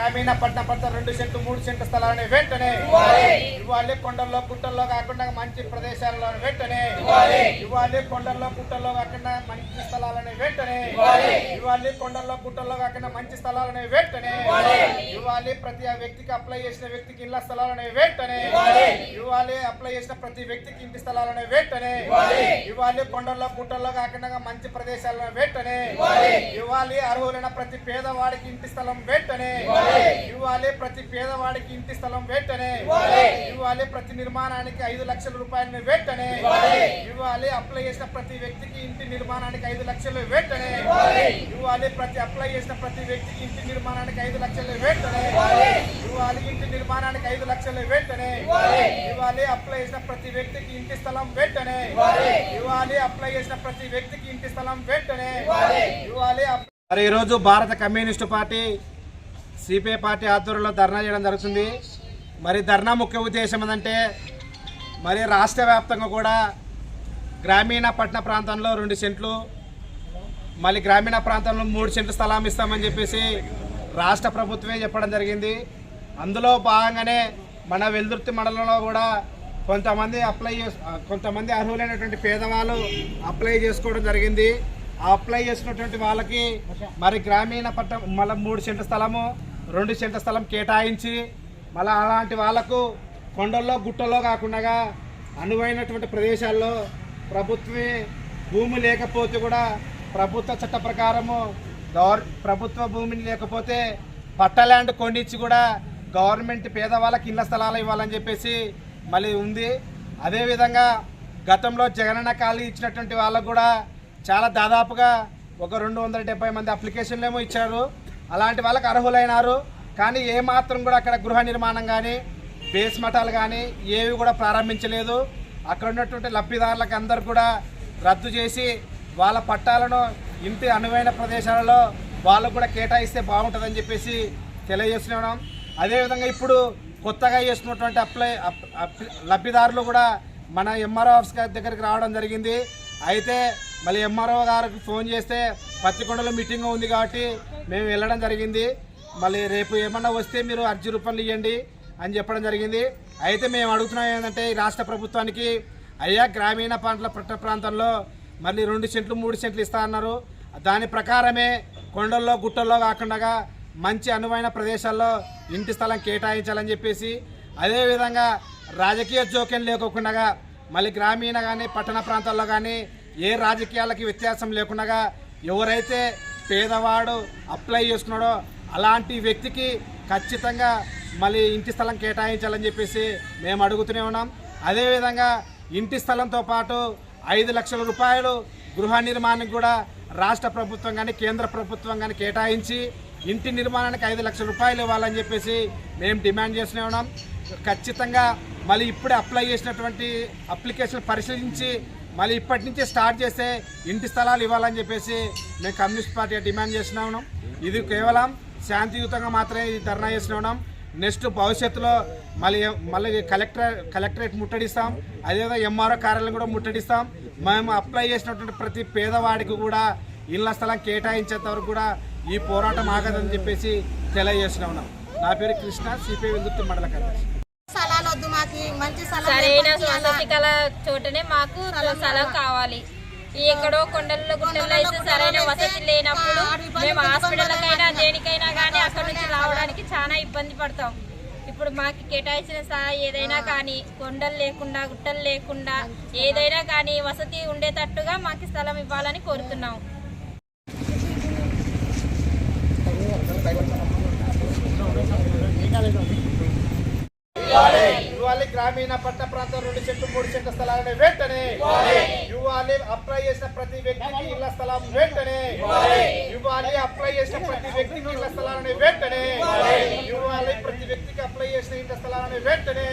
గ్రామీణ పట్టణ ప్రాంత రెండు సెంట్లు మూడు సెంట్ల స్థలాలని వెంటనే ఇవ్వాలి. కొండల్లో గుట్టల్లో కాకుండా మంచి ప్రదేశాలలో వెంటనే ఇవ్వాలి. కొండల్లో గుట్టల్లో కాకుండా మంచి స్థలాలని వెంటనే ఇవ్వాలి. కొండల్లో గుట్టల్లో కాకుండా మంచి స్థలాలని వెంటనే ఇవ్వాలి. ప్రతి ఆ వ్యక్తికి అప్లై చేసిన వ్యక్తికి ఇళ్ళ స్థలాలని వెంటనే ఇవ్వాలి. అప్లై చేసిన ప్రతి వ్యక్తికి ఇంటి స్థలాలని వెంటనే ఇవ్వాలి. కొండల్లో గుట్టల్లో కాకుండా మంచి ప్రదేశాలను వెంటనే ఇవ్వాలి. అర్హులైన ప్రతి పేదవాడికి ఇంటి స్థలం వెంటనే ఇవ్వాలి. ప్రతి పేదవాడికి ఇంటి స్థలం వెంటనే. ఇవ్వాలి. ప్రతి నిర్మాణానికి ఐదు లక్షల రూపాయలను వెంటనే. ఇవ్వాలి. అప్లై చేసిన ప్రతి వ్యక్తికి ఇంటి నిర్మాణానికి ఐదు లక్షలు వెంటనే. ఇవ్వాలి. ప్రతి అప్లై చేసిన ప్రతి వ్యక్తికి ఇంటి నిర్మాణానికి ఐదు లక్షలు వెంటనే. ఇవ్వాలి. ఇంటి నిర్మాణానికి ఐదు లక్షలు వెంటనే. ఇవ్వాలి. అప్లై చేసిన ప్రతి వ్యక్తికి ఇంటి స్థలం వెంటనే. ఇవ్వాలి. అప్లై చేసిన ప్రతి వ్యక్తికి ఇంటి స్థలం వెంటనే. ఇవ్వాలి. మరి ఈరోజు భారత కమ్యూనిస్టు పార్టీ సిపిఐ పార్టీ ఆధ్వర్యంలో ధర్నా చేయడం జరుగుతుంది. మరి ధర్నా ముఖ్య ఉద్దేశం ఏంటంటే మరి రాష్ట్ర వ్యాప్తంగా కూడా గ్రామీణ పట్టణ ప్రాంతంలో రెండు సెంట్లు మళ్ళీ గ్రామీణ ప్రాంతంలో మూడు సెంట్లు స్థలం ఇస్తామని చెప్పేసి రాష్ట్ర ప్రభుత్వమే చెప్పడం జరిగింది. అందులో భాగంగానే మన వెల్దుర్తి మండలంలో కూడా కొంతమంది అప్లై కొంతమంది అర్హులైనటువంటి పేదవాళ్ళు అప్లై చేసుకోవడం జరిగింది. ఆ అప్లై చేసుకున్నటువంటి వాళ్ళకి మరి గ్రామీణ పట్టణం మళ్ళీ మూడు సెంట్ల స్థలము రెండు సెంట్ల స్థలం కేటాయించి మళ్ళీ అలాంటి వాళ్ళకు కొండల్లో గుట్టల్లో కాకుండా అనువైనటువంటి ప్రదేశాల్లో ప్రభుత్వమే భూమి లేకపోతే కూడా ప్రభుత్వ చట్ట ప్రకారము గవర్ ప్రభుత్వ భూమిని లేకపోతే పట్ట ల్యాండ్ కొనిచ్చి కూడా గవర్నమెంట్ పేదవాళ్ళకి ఇళ్ళ స్థలాలు ఇవ్వాలని చెప్పేసి మళ్ళీ ఉంది. అదేవిధంగా గతంలో జగనన్న ఖాళీ ఇచ్చినటువంటి వాళ్ళకు కూడా చాలా దాదాపుగా ఒక రెండు వందల డెబ్బై మంది అప్లికేషన్లు ఏమో ఇచ్చారు. అలాంటి వాళ్ళకి అర్హులైనారు. కానీ ఏ మాత్రం కూడా అక్కడ గృహ నిర్మాణం కానీ బేస్ మఠాలు కానీ ఏవి కూడా ప్రారంభించలేదు. అక్కడ ఉన్నటువంటి లబ్ధిదారులకు అందరు కూడా రద్దు చేసి వాళ్ళ పట్టాలను ఇంటి అనువైన ప్రదేశాలలో వాళ్ళకు కూడా కేటాయిస్తే బాగుంటుందని చెప్పేసి తెలియజేస్తున్నాం. అదేవిధంగా ఇప్పుడు కొత్తగా చేసినటువంటి అప్లై లబ్ధిదారులు కూడా మన ఎంఆర్ఓ ఆఫీస్ గారి దగ్గరికి రావడం జరిగింది. అయితే మళ్ళీ ఎంఆర్ఓ గారికి ఫోన్ చేస్తే పత్తికొండలో మీటింగ్ ఉంది కాబట్టి మేము వెళ్ళడం జరిగింది. మళ్ళీ రేపు ఏమన్నా వస్తే మీరు అర్జీ రూపాయలు ఇవ్వండి అని చెప్పడం జరిగింది. అయితే మేము అడుగుతున్నాం ఏంటంటే ఈ రాష్ట్ర ప్రభుత్వానికి అయ్యా గ్రామీణ పంటల పట్టణ ప్రాంతంలో మళ్ళీ రెండు సెంట్లు మూడు సెంట్లు ఇస్తా అన్నారు. దాని ప్రకారమే కొండల్లో గుట్టల్లో కాకుండా మంచి అనువైన ప్రదేశాల్లో ఇంటి స్థలం కేటాయించాలని చెప్పేసి అదేవిధంగా రాజకీయ జోక్యం లేకోకుండా మళ్ళీ గ్రామీణ కానీ పట్టణ ప్రాంతాల్లో కానీ ఏ రాజకీయాలకి వ్యత్యాసం లేకుండా ఎవరైతే పేదవాడు అప్లై చేసుకున్నాడో అలాంటి వ్యక్తికి ఖచ్చితంగా మళ్ళీ ఇంటి స్థలం కేటాయించాలని చెప్పేసి మేము అడుగుతూనే ఉన్నాం. అదేవిధంగా ఇంటి స్థలంతో పాటు ఐదు లక్షల రూపాయలు గృహ నిర్మాణానికి కూడా రాష్ట్ర ప్రభుత్వం కానీ కేంద్ర ప్రభుత్వం కానీ కేటాయించి ఇంటి నిర్మాణానికి ఐదు లక్షల రూపాయలు ఇవ్వాలని చెప్పేసి మేము డిమాండ్ చేస్తూనే ఉన్నాం. ఖచ్చితంగా మళ్ళీ ఇప్పుడే అప్లై చేసినటువంటి అప్లికేషన్ పరిశీలించి మళ్ళీ ఇప్పటి నుంచి స్టార్ట్ చేస్తే ఇంటి స్థలాలు ఇవ్వాలని చెప్పేసి మేము కమ్యూనిస్ట్ పార్టీ డిమాండ్ చేస్తూనే ఉన్నాం. ఇది కేవలం శాంతియుతంగా మాత్రమే ఈ ధర్నా చేస్తూనే ఉన్నాం. నెక్స్ట్ భవిష్యత్తులో మళ్ళీ మళ్ళీ కలెక్టర్ కలెక్టరేట్ ముట్టడిస్తాం. అదేవిధంగా ఎంఆర్ఓ కార్యాలయం కూడా ముట్టడిస్తాం. మేము అప్లై చేసినటువంటి ప్రతి పేదవాడికి కూడా ఇళ్ళ స్థలం కేటాయించేంత వరకు కూడా ఈ పోరాటం ఆగదని చెప్పేసి తెలియజేస్తున్నాం ఉన్నాం. నా పేరు కృష్ణ సిపిఐ విద్యుత్ మండల కార్యదర్శి. వద్దు మాకు మంచి సరైన వసతి కల చోటనే మాకు స్థలం కావాలి? ఎక్కడో కొండల్లో గుట్టల్లో అయితే సరైన వసతి లేనప్పుడు మేము హాస్పిటల్కైనా దేనికైనా కానీ అక్కడ నుంచి రావడానికి చాలా ఇబ్బంది పడతాం. ఇప్పుడు మాకు కేటాయించిన స్థా- ఏదైనా కానీ కొండలు లేకుండా గుట్టలు లేకుండా ఏదైనా కానీ వసతి ఉండేటట్టుగా మాకు స్థలం ఇవ్వాలని కోరుతున్నాం. ఇవ్వాలి. గ్రామీణ పట్ట ప్రాంతం రెండు చెట్టు మూడు చెట్ల స్థలాలను వెంటనే ఇవ్వాలి. అప్లై చేసిన ప్రతి వ్యక్తికి ఇళ్ళ స్థలం వెంటనే ఇవ్వాలి. అప్లై చేసిన ప్రతి వ్యక్తికి ఇళ్ళ స్థలాలను వెంటనే ఇవ్వాలి. ప్రతి వ్యక్తికి అప్లై చేసిన ఇళ్ళ స్థలాలను వెంటనే